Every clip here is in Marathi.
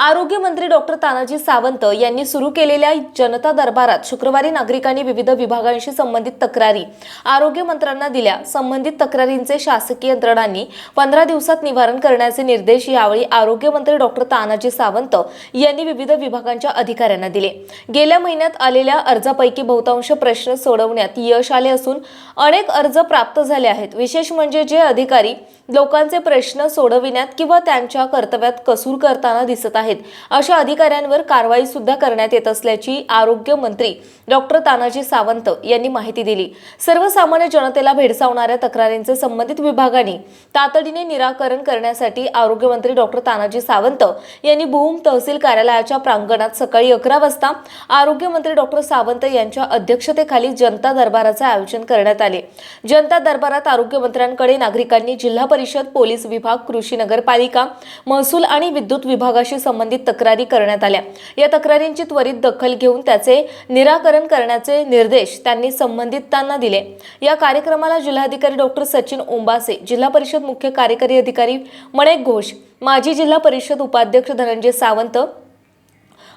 आरोग्यमंत्री डॉक्टर तानाजी सावंत यांनी सुरू केलेल्या जनता दरबारात शुक्रवारी नागरिकांनी विविध विभागांशी संबंधित तक्रारी आरोग्यमंत्र्यांना दिल्या. संबंधित तक्रारींचे शासकीय यंत्रणांनी पंधरा दिवसात निवारण करण्याचे निर्देश यावेळी आरोग्यमंत्री डॉक्टर तानाजी सावंत यांनी विविध विभागांच्या अधिकाऱ्यांना दिले. गेल्या महिन्यात आलेल्या अर्जापैकी बहुतांश प्रश्न सोडवण्यात यश आले असून अनेक अर्ज प्राप्त झाले आहेत. विशेष म्हणजे जे अधिकारी लोकांचे प्रश्न सोडविण्यात किंवा त्यांच्या कर्तव्यात कसूर करताना दिसत आहेत अशा अधिकाऱ्यांवर कारवाई सुद्धा करण्यात येत असल्याची आरोग्य मंत्री डॉक्टर तानाजी सावंत यांनी माहिती दिली. सर्वसामान्य जनतेला भेडसावणाऱ्या तक्रारींचे संबंधित विभागांनी तातडीने निराकरण करण्यासाठी आरोग्यमंत्री डॉक्टर तानाजी सावंत यांनी भूम तहसील कार्यालयाच्या प्रांगणात सकाळी अकरा वाजता आरोग्यमंत्री डॉक्टर सावंत यांच्या अध्यक्षतेखाली जनता दरबाराचे आयोजन करण्यात आले. जनता दरबारात आरोग्यमंत्र्यांकडे नागरिकांनी जिल्हा परिषद पोलीस विभाग कृषी नगरपालिका महसूल आणि विद्युत विभागाशी संबंधित तक्रारी करण्यात आल्या. या तक्रारींची त्वरित दखल घेऊन त्याचे निराकरण करण्याचे निर्देश त्यांनी संबंधितांना दिले. या कार्यक्रमाला जिल्हाधिकारी डॉक्टर सचिन ओंबासे जिल्हा परिषद मुख्य कार्यकारी अधिकारी मणेक घोष माजी जिल्हा परिषद उपाध्यक्ष धनंजय सावंत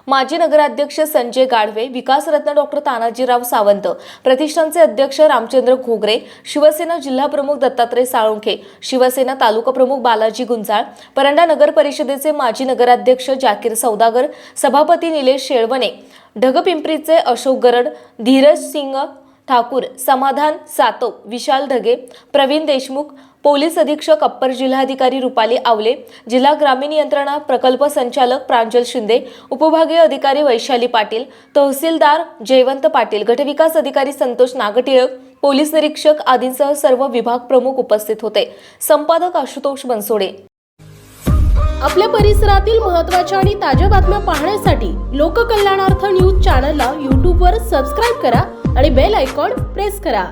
माजी नगराध्यक्ष संजय गाढवे विकासरत्न डॉक्टर तानाजीराव सावंत प्रतिष्ठानचे अध्यक्ष रामचंद्र घोगरे शिवसेना जिल्हा प्रमुख दत्तात्रय साळुंखे शिवसेना तालुका प्रमुख बालाजी गुंजाळ परंडा नगर परिषदेचे माजी नगराध्यक्ष जाकीर सौदागर सभापती निलेश शेळवणे ढगपिंपरीचे अशोक गरड धीरज सिंग ठाकूर समाधान सातव विशाल ढगे प्रवीण देशमुख पोलीस अधीक्षक अप्पर जिल्हाधिकारी रुपाली आवले जिल्हा ग्रामीण यंत्रणा प्रकल्प संचालक प्रांजल शिंदे उपभागीय अधिकारी वैशाली पाटील तहसीलदार जयवंत पाटील गटविकास अधिकारी संतोष नागटिळक पोलीस निरीक्षक आदींसह सर्व विभाग प्रमुख उपस्थित होते. संपादक आशुतोष बनसोडे. आपल्या परिसरातील महत्त्वाच्या आणि ताज्या बातम्या पाहण्यासाठी लोककल्याणार्थ न्यूज चॅनलला यूट्यूबवर सबस्क्राईब करा आणि बेल आयकॉन प्रेस करा.